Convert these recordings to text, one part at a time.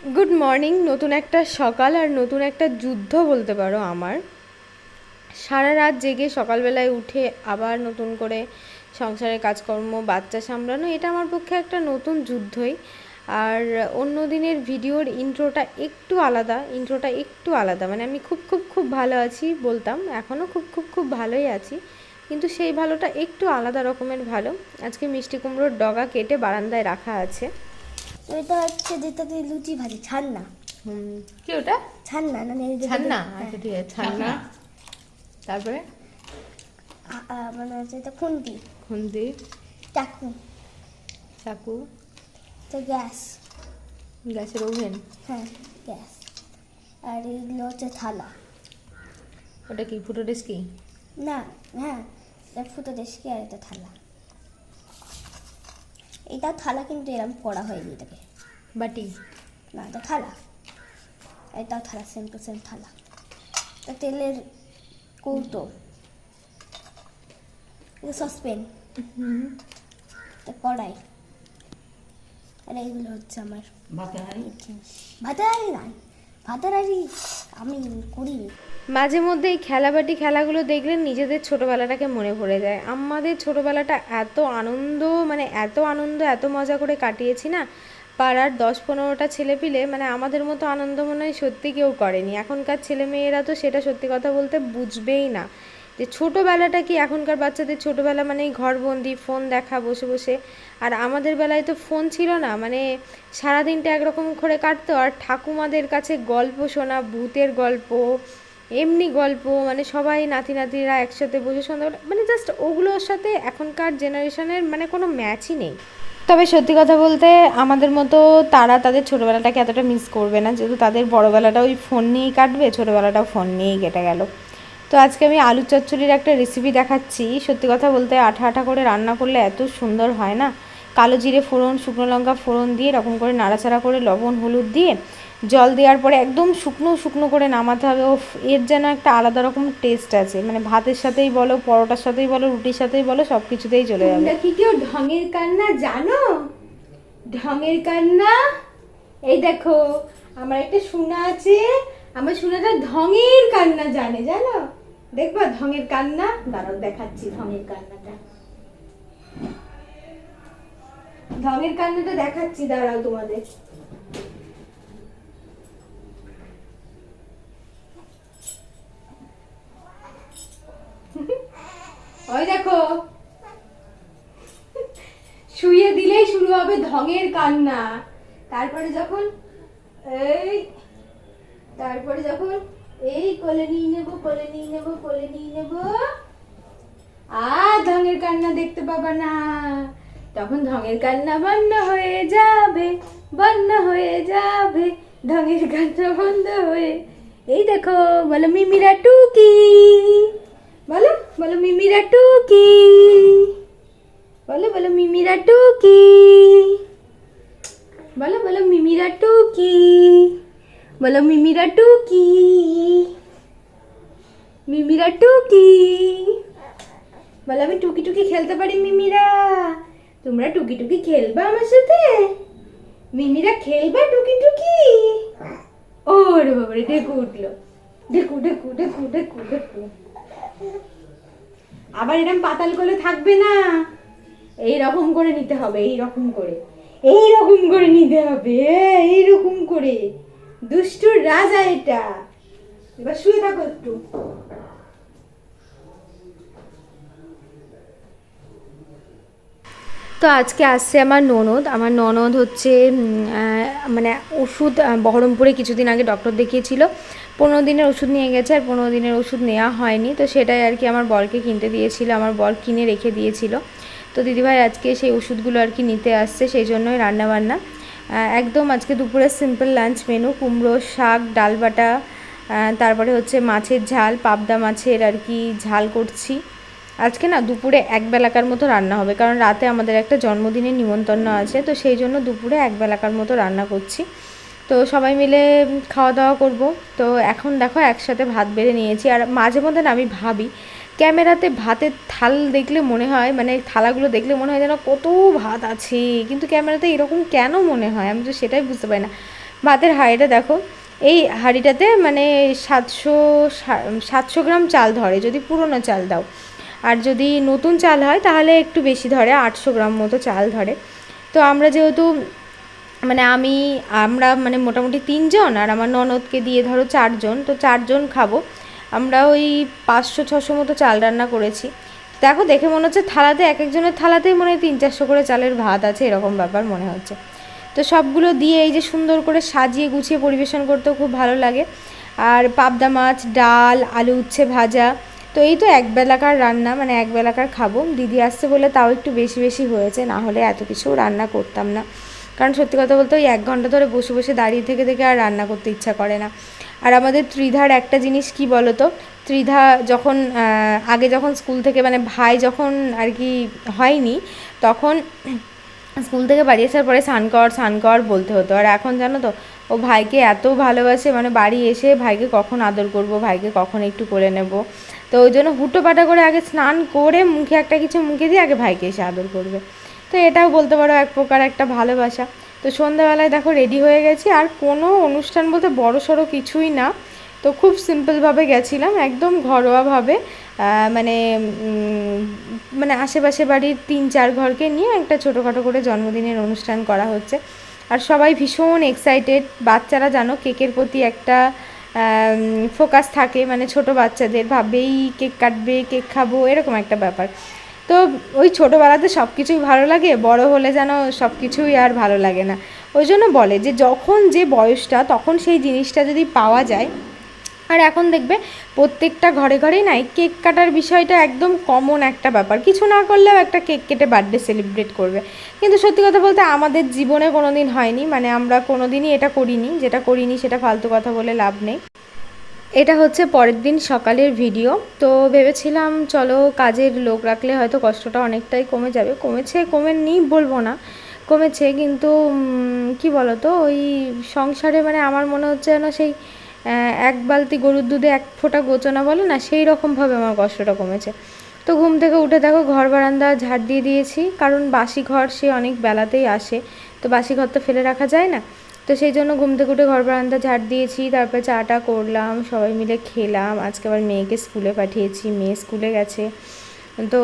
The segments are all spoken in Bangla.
গুড মর্নিং নতুন একটা সকাল আর নতুন একটা যুদ্ধ বলতে পারো আমার। সারা রাত জেগে সকালবেলায় উঠে আবার নতুন করে সংসারের কাজকর্ম, বাচ্চা সামলানো, এটা আমার পক্ষে একটা নতুন যুদ্ধই। আর অন্য দিনের ভিডিওর ইন্ট্রোটা একটু আলাদা ইন্ট্রোটা একটু আলাদা। মানে আমি খুব খুব খুব ভালো আছি বলতাম এখনও খুব খুব খুব ভালোই আছি। কিন্তু সেই ভালোটা একটু আলাদা রকমের ভালো। আজকে মিষ্টি কুমড়োর ডগা কেটে বারান্দায় রাখা আছে। ওইটা হচ্ছে যেটাতে লুচি ভাজি ছান্না। কি ওটা? ছান্না মানে এই ছান্না? হ্যাঁ। আচ্ছা ঠিক আছে ছান্না। তারপরে? মানে হচ্ছে এটা খুন্তি। খুন্তি। চাকু। চাকু। তো গ্যাস। গ্যাসের ওভেন? হ্যাঁ গ্যাস। আর এইগুলো হচ্ছে থালা। ওটা কি ফুটো ডেস্কি? না হ্যাঁ এটা ফুটো দেশকে আর এটা থালা। এটা থালা কিন্তু এরকম করা হয়নি এটাকে। বাটি? না এটা থালা। এটাও থালা সেম টু সেম থালা। এটা তেলের কৌটো। এটা সসপেন এটা কড়াই। আর এইগুলো হচ্ছে আমার এই জিনিস ভাতের হাঁড়ি নাই। ভাতের হাঁড়ি আমি করি। মাঝে মধ্যে এই খেলাবাটি খেলাগুলো দেখলে নিজেদের ছোটোবেলাটাকে মনে পড়ে যায়। আমাদের ছোটোবেলাটা এত আনন্দ মানে এত আনন্দ, এত মজা করে কাটিয়েছি না? পাড়ার দশ পনেরোটা ছেলে পিলে মানে আমাদের মতো আনন্দ মনে হয় সত্যি কেউ করেনি। এখনকার ছেলে মেয়েরা তো সেটা সত্যি কথা বলতে বুঝবেই না। যে ছোটোবেলাটা কি? এখনকার বাচ্চাদের ছোটোবেলা মানেই ঘরবন্দি, ফোন দেখা, বসে বসে। আর আমাদের বেলায় তো ফোন ছিল না মানে সারাদিনটা একরকম করে কাটতো। আর ঠাকুমাদের কাছে গল্প শোনা, ভূতের গল্প এমনি গল্প মানে সবাই নাতি নাতিরা একসাথে বসে সন্ধ্যাবেলা মানে জাস্ট ওগুলোর সাথে এখনকার জেনারেশনের মানে কোনো ম্যাচই নেই। তবে সত্যি কথা বলতে আমাদের মতো তারা তাদের ছোটোবেলাটাকে এতটা মিস করবে না, যেহেতু তাদের বড়োবেলাটা ওই ফোন নিয়েই কাটবে, ছোটোবেলাটাও ফোন নিয়েই কেটে গেল। তো আজকে আমি আলু চচ্চড়ির একটা রেসিপি দেখাচ্ছি। সত্যি কথা বলতে আঠা আঠা করে রান্না করলে এত সুন্দর হয় না? কালো জিরে ফোড়ন, শুকনো লঙ্কা ফোড়ন দিয়ে এরকম করে নাড়াচাড়া করে লবণ, হলুদ দিয়ে জল দেওয়ার পরে একদম শুকনো শুকনো করে নামাতে হবে। ও এর যেন একটা আলাদা রকম টেস্ট আছে। মানে ভাতের সাথেই বলো, পরোটার সাথেই বলো, রুটির সাথেই বলো সব কিছুতেই চলে যাবে। কি কেউ ঢঙের কান্না জানো? ঢঙের কান্না? এই দেখো, আমার একটা সোনা আছে। আমার সোনাটা ঢঙের কান্না জানে, জানো? দেখবা ঢঙের কান্না? দাঁড়াও, দেখাচ্ছি ঢঙের কান্নাটা। ঢঙের কান্নাটা দেখাচ্ছি, দাঁড়াও তোমাদের। ওই দেখো। শুয়ে দিলেই শুরু হবে ঢঙের কান্না। তারপরে যখন এই, তারপরে যখন এই কোলে নিয়ে নেব, কোলে নিয়ে নেব, কোলে নিয়ে নেব। আর ঢঙের কান্না দেখতে পাবা না। তখন ঢঙের কান্না বন্ধ হয়ে যাবে, বন্ধ হয়ে যাবে। ঢঙের কান্না বন্ধ হয়ে, এই দেখো, বলো মিমিরা টুকি। বলো বলো মিমিরা টুকি বলো বলো মিমিরা টুকি বলো বলো মিমিরা টুকি বলো মিমিরা টুকি মিমিরা টুকি বলো, আমি টুকি টুকি খেলতে পারি মিমিরা। তোমরা টুকি টুকি খেলবা আমার সাথে? মিমিরা খেলবা টুকি টুকি? ওরে বাবারে ডেকু উঠল। ডেকু ডেকু ডেকু ডেকু ডেকু আবার এরকম পাতাল করে থাকবে না? এই রকম করে নিতে হবে এই রকম করে। এই রকম করে নিতে হবে এই রকম করে। দুষ্টুর রাজা এটা। এবার শুয়ে থাকো একটু। তো আজকে আসছে আমার ননদ। আমার ননদ হচ্ছে মানে ওষুধ বহরমপুরে কিছুদিন আগে ডক্টর দেখিয়েছিল। পনেরো দিনের ওষুধ নিয়ে গেছে আর পনেরো দিনের ওষুধ নেওয়া হয়নি। তো সেটাই আর কি আমার বরকে কিনতে দিয়েছিল, আমার বর কিনে রেখে দিয়েছিল। তো দিদিভাই আজকে সেই ওষুধগুলো আর কি নিতে আসছে, সেই জন্যই রান্নাবান্না। একদম আজকে দুপুরে সিম্পল লাঞ্চ মেনু কুমড়ো, শাক ডাল বাটা তারপরে হচ্ছে মাছের ঝাল, পাবদা মাছের আর কি ঝাল করছি। আজকে না দুপুরে এক বেলাকার মতো রান্না হবে, কারণ রাতে আমাদের একটা জন্মদিনের নিমন্ত্রণ আছে, তো সেই জন্য দুপুরে এক বেলাকার মতো রান্না করছি। তো সবাই মিলে খাওয়া দাওয়া করব। তো এখন দেখো একসাথে ভাত বেড়ে নিয়েছি, আর মাঝে মধ্যে না আমি ভাবি, ক্যামেরাতে ভাতের থাল দেখলে মনে হয় মানে থালাগুলো দেখলে মনে হয় যেন কত ভাত আছে, কিন্তু ক্যামেরাতে এরকম কেন মনে হয়? আমি তো সেটাই বুঝতে পারি না। ভাতের হাঁড়িটা দেখো, এই হাঁড়িটাতে মানে সাতশো সাতশো গ্রাম চাল ধরে, যদি পুরনো চাল দাও। আর যদি নতুন চাল হয়, তাহলে একটু বেশি ধরে, আটশো গ্রাম মতো চাল ধরে। তো আমরা যেহেতু মানে আমি, আমরা মানে মোটামুটি তিনজন আর আমার ননদকে দিয়ে ধরো চারজন, তো চারজন খাব। আমরা ওই পাঁচশো, ছশো মতো চাল রান্না করেছি। দেখো, দেখে মনে হচ্ছে থালাতে এক একজনের থালাতেই মনে হয় তিন, চারশো করে চালের ভাত আছে, এরকম ব্যাপার মনে হচ্ছে। তো সবগুলো দিয়ে এই যে সুন্দর করে সাজিয়ে গুছিয়ে পরিবেশন করতেও খুব ভালো লাগে। আর পাবদা মাছ, ডাল, আলু উচ্ছে ভাজা তো এই তো এক বেলাকার রান্না মানে এক বেলাকার খাব। দিদি আসছে বলে তাও একটু বেশি বেশি হয়েছে, না হলে এত কিছু রান্না করতাম না। কারণ সত্যি কথা বলতে ওই এক ঘণ্টা ধরে বসে বসে দাঁড়িয়ে থেকে থেকে আর রান্না করতে ইচ্ছা করে না। আর আমাদের ত্রিধার একটা জিনিস কি বলো তো ত্রিধা যখন আগে যখন স্কুল থেকে মানে ভাই যখন আর কি হয়নি, তখন স্কুল থেকে বাড়ি আসার পরে স্নান কর স্নান কর বলতে হতো। আর এখন জানো তো, ও ভাইকে এত ভালোবাসে মানে বাড়ি এসে ভাইকে কখন আদর করব, ভাইকে কখন একটু করে নেব। তো ওই জন্য হুটো পাটা করে আগে স্নান করে মুখে একটা কিছু মুখে দিয়ে আগে ভাইকে এসে আদর করবে। তো এটাও বলতে পারো এক প্রকার একটা ভালোবাসা। তো সন্ধ্যাবেলায় দেখো রেডি হয়ে গেছি, আর কোনো অনুষ্ঠান বলতে বড় সড়ো কিছুই না। তো খুব সিম্পলভাবে গেছিলাম, একদম ঘরোয়াভাবে মানে মানে আশেপাশে বাড়ির তিন চার ঘরকে নিয়ে একটা ছোটোখাটো করে জন্মদিনের অনুষ্ঠান করা হচ্ছে। আর সবাই ভীষণ এক্সাইটেড বাচ্চারা জানো কেকের প্রতি একটা ফোকাস থাকে মানে ছোট বাচ্চাদের ভাববেই কেক কাটবে, কেক খাব, এরকম একটা ব্যাপার। তো ওই ছোটোবেলাতে সব কিছুই ভালো লাগে, বড় হলে যেন সব কিছুই আর ভালো লাগে না। ওই জন্য বলে যে, যখন যে বয়সটা, তখন সেই জিনিসটা যদি পাওয়া যায় আর এখন দেখবে প্রত্যেকটা ঘরে ঘরেই নাই কেক কাটার বিষয়টা একদম কমন একটা ব্যাপার। কিছু না করলেও একটা কেক কেটে বার্থডে সেলিব্রেট করবে। কিন্তু সত্যি কথা বলতে আমাদের জীবনে কোনো দিন হয়নি মানে আমরা কোনো দিনই এটা করিনি, যেটা করিনি সেটা ফালতু কথা বলে লাভ নেই। এটা হচ্ছে পরের দিন সকালের ভিডিও তো ভেবেছিলাম চলো কাজের লোক রাখলে হয়তো কষ্টটা অনেকটাই কমে যাবে। কমেছে, কমেনি বলব না। কমেছে কিন্তু কি বলো তো ওই সংসারে মানে আমার মনে হচ্ছে যেন সেই এক বালতি গরুর দুধে এক ফোঁটা গোচনা বলে না, সেই রকমভাবে আমার কষ্টটা কমেছে। তো ঘুম থেকে উঠে দেখো ঘর বারান্দা ঝাড় দিয়ে দিয়েছি, কারণ বাসি ঘর সে অনেক বেলাতেই আসে, তো বাসি ঘর তো ফেলে রাখা যায় না। তো সেই জন্য ঘুম থেকে উঠে ঘর বারান্দা ঝাড় দিয়েছি, তারপরে চাটা করলাম, সবাই মিলে খেলাম। আজকে আবার মেয়েকে স্কুলে পাঠিয়েছি, মেয়ে স্কুলে গেছে। তো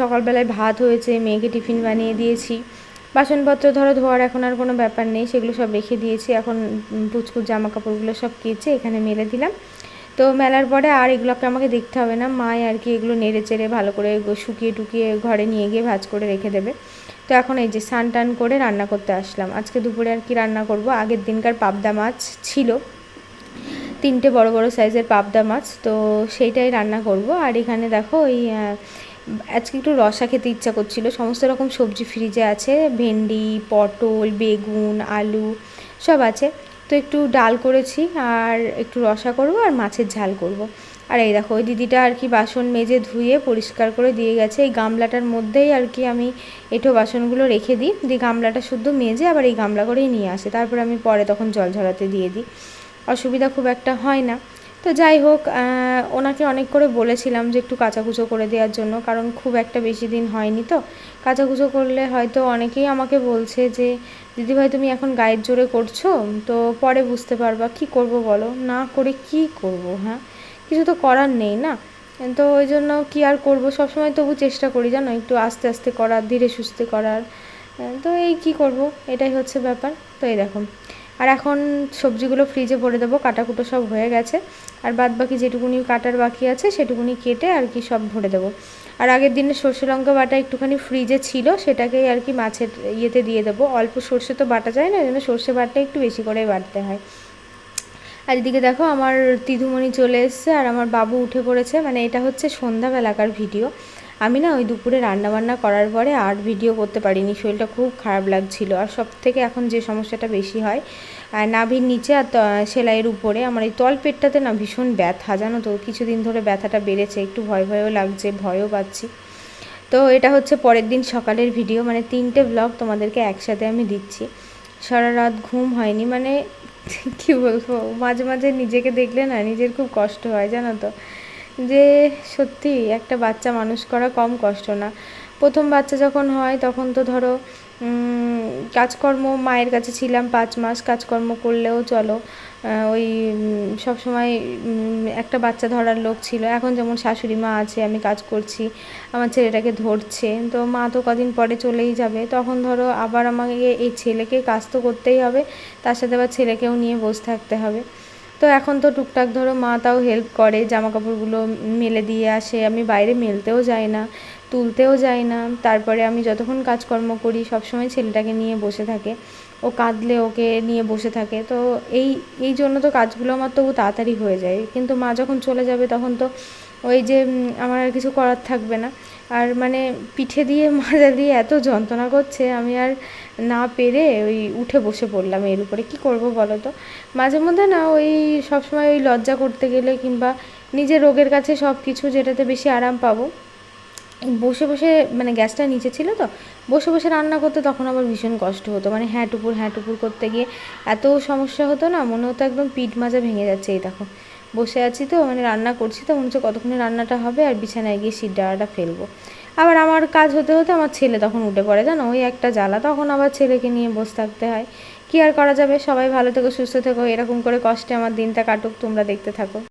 সকালবেলায় ভাত হয়েছে, মেয়েকে টিফিন বানিয়ে দিয়েছি। বাসনপত্র ধরো ধোয়ার এখন আর কোনো ব্যাপার নেই সেগুলো সব রেখে দিয়েছি। এখন উম, পুচকুর জামা কাপড়গুলো সব কেচে এখানে মেলে দিলাম। তো মেলার পরে আর এগুলোকে আমাকে দেখতে হবে না মাই আর কি এগুলো নেড়ে চেড়ে ভালো করে শুকিয়ে টুকিয়ে ঘরে নিয়ে গিয়ে ভাজ করে রেখে দেবে। তো এখন এই যে স্নান টান করে রান্না করতে আসলাম। আজকে দুপুরে আর কি রান্না করব? আগের দিনকার পাবদা মাছ ছিল। তিনটে বড় বড় সাইজের পাবদা মাছ তো সেইটাই রান্না করব। আর এখানে দেখো ওই আজকে একটু রসা খেতে ইচ্ছা করছিল। সমস্ত রকম সবজি ফ্রিজে আছে, ভেন্ডি, পটল, বেগুন, আলু সব আছে। তো একটু ডাল করেছি আর একটু রসা করব আর মাছের ঝাল করব। আর এই দেখো, ওই দিদিটা আর কি বাসন মেজে ধুয়ে পরিষ্কার করে দিয়ে গেছে। এই গামলাটার মধ্যেই আর কি আমি এঁটো বাসনগুলো রেখে দিই। দিয়ে গামলাটা শুদ্ধ মেজে আবার এই গামলা করেই নিয়ে আসে। তারপর আমি পরে তখন জল ঝরাতে দিয়ে দিই। অসুবিধা খুব একটা হয় না। তো যাই হোক ওনাকে অনেক করে বলেছিলাম যে একটু কাচাকুচো করে দেওয়ার জন্য, কারণ খুব একটা বেশি দিন হয়নি তো। কাচাকুচো করলে হয়তো অনেকেই আমাকে বলছে যে দিদিভাই তুমি এখন গায়ের জোরে করছ? তো পরে বুঝতে পারবা, কি করব বলো? না করে কি করব হ্যাঁ? কিছু তো করার নেই না? তো ওই জন্য কি আর করব? সবসময় তবু চেষ্টা করি, জানো, একটু আস্তে আস্তে করার, ধীরে সুস্থে করার। তো এই কি করব? এটাই হচ্ছে ব্যাপার। তো এই দেখো আর এখন সবজিগুলো ফ্রিজে ভরে দেবো, কাটাকুটো সব হয়ে গেছে। আর বাদ বাকি যেটুকুনি কাটার বাকি আছে, সেটুকুনি কেটে আর কি সব ভরে দেবো। আর আগের দিনে সর্ষে লঙ্কা বাটা একটুখানি ফ্রিজে ছিল, সেটাকেই আর কি মাছের ইয়েতে দিয়ে দেবো। অল্প সর্ষে তো বাটা যায় না জন্য সর্ষে বাটা একটু বেশি করেই বাটতে হয়। আর এদিকে দেখো আমার তিধুমণি চলে এসছে, আর আমার বাবু উঠে পড়েছে মানে এটা হচ্ছে সন্ধ্যাবেলাকার ভিডিও আমি না ওই দুপুরে রান্নাবান্না করার পরে আর ভিডিও করতে পারিনি, শরীরটা খুব খারাপ লাগছিল। আর সব থেকে এখন যে সমস্যাটা বেশি হয় নাভির নিচে আর সেলাইয়ের উপরে, আমার এই তল পেটটাতে না ভীষণ ব্যথা, জানো তো? কিছুদিন ধরে ব্যথাটা বেড়েছে, একটু ভয় ভয়ও লাগছে, ভয়ও পাচ্ছি। তো এটা হচ্ছে পরের দিন সকালের ভিডিও মানে তিনটে ব্লগ তোমাদেরকে একসাথে আমি দিচ্ছি। সারা রাত ঘুম হয়নি মানে কি বলব? মাঝে মাঝে নিজেকে দেখলে না নিজের খুব কষ্ট হয়, জানো তো? যে সত্যি একটা বাচ্চা মানুষ করা কম কষ্ট না। প্রথম বাচ্চা যখন হয়, তখন তো ধরো কাজকর্ম মায়ের কাছে ছিলাম পাঁচ মাস, কাজকর্ম করলেও চলো ওই সব সময় একটা বাচ্চা ধরার লোক ছিল। এখন যেমন শাশুড়ি মা আছে, আমি কাজ করছি, আমার ছেলেটাকে ধরছে, তো মা তো কদিন পরে চলেই যাবে। তখন ধরো আবার আমাকে এই ছেলেকে কাজ তো করতেই হবে, তার সাথে আবার ছেলেকেও নিয়ে বসে থাকতে হবে। তো এখন তো টুকটাক ধরো মা তাও হেল্প করে জামা কাপড়গুলো মেলে দিয়ে আসে। আমি বাইরে মেলতেও যাই না, তুলতেও যাই না। তারপরে আমি যতক্ষণ কাজকর্ম করি, সবসময় ছেলেটাকে নিয়ে বসে থাকে। ও কাঁদলে ওকে নিয়ে বসে থাকে। তো এই এই জন্য তো কাজগুলো আমার তবু তাড়াতাড়ি হয়ে যায়। কিন্তু মা যখন চলে যাবে, তখন তো ওই যে আমার আর কিছু করার থাকবে না। আর মানে পিঠে দিয়ে মাজা দিয়ে এত যন্ত্রণা করছে, আমি আর না পেরে ওই উঠে বসে পড়লাম এর উপরে। কি করব বলো তো? মাঝে মধ্যে না ওই সবসময় ওই লজ্জা করতে গেলে কিংবা নিজের রোগের কাছে সব কিছু যেটাতে বেশি আরাম পাবো, বসে বসে মানে গ্যাসটা নিচে ছিল তো, বসে বসে রান্না করতে তখন আবার ভীষণ কষ্ট হতো। মানে হ্যাঁ টুপুর হ্যাঁ টুপুর করতে গিয়ে এত সমস্যা হতো না, মনে হতো একদম পিঠ মাজা ভেঙে যাচ্ছে এই দেখো। বসে আছি তো মানে রান্না করছি তো, মনে হচ্ছে কতক্ষণে রান্নাটা হবে আর বিছানায় গিয়ে শীত ডাড়াটা ফেলব। আবার আমার কাজ হতে হতে আমার ছেলে তখন উঠে পড়ে, জানো? ওই একটা জ্বালা, তখন আবার ছেলেকে নিয়ে বসে থাকতে হয়। কি আর করা যাবে? সবাই ভালো থেকো, সুস্থ থেকো, এরকম করে কষ্টে আমার দিনটা কাটুক, তোমরা দেখতে থাকো।